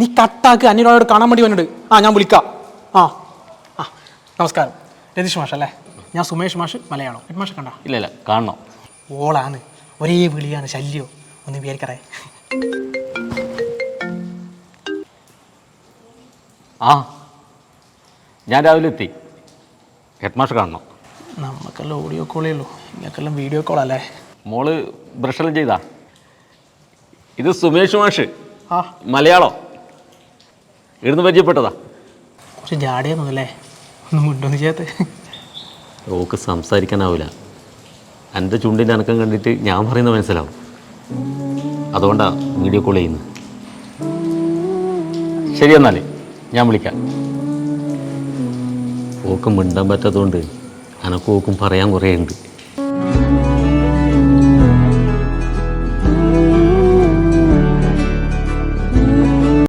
നീ കട്ടാക്ക് അന്യനോട് കാണാൻ വേണ്ടി വന്നിട്ട്. ആ ഞാൻ വിളിക്കാം. ആ ആ നമസ്കാരം. രതീഷ് മാഷ് അല്ലേ? ഞാൻ സുമേഷ് മാഷ് മലയാളം. ഹെഡ് മാഷ് കണ്ട? ഇല്ല ഇല്ല കാണണം. ഓളാണ്. ഒരേ വിളിയാണ് ശല്യോ. ഒന്ന് വിചാരിക്കറേ. ആ ഞാൻ രാവിലെ എത്തി. ഹെഡ് മാഷ് കാണണം. നമുക്കെല്ലാം ഓഡിയോ കോളേ ഉള്ളൂ. നിങ്ങൾക്കെല്ലാം വീഡിയോ കോൾ അല്ലേ? മോൾ ബ്രഷെല്ലാം ചെയ്താ? ഇത് സുമേഷ് മാഷ്. ആ. മലയാളം. ഇവിടുന്ന് പരിചയപ്പെട്ടതാ? കുറച്ച് ജാടിയെന്നല്ലേ ഒന്ന് മുണ്ടൊന്ന് ചെയ്യാത്ത. ഓക്ക് സംസാരിക്കാനാവില്ല എന്റെ ചുണ്ടിന്റെ അനക്കം കണ്ടിട്ട് ഞാൻ പറയുന്ന മനസ്സിലാവും. അതുകൊണ്ടാണ് വീഡിയോ കോൾ ചെയ്യുന്നത് ശരി എന്നാൽ ഞാൻ വിളിക്കാം. ഓക്കും മിണ്ടാൻ പറ്റാത്തതുകൊണ്ട് അനക്കും ഓക്കും പറയാൻ കുറേ ഉണ്ട്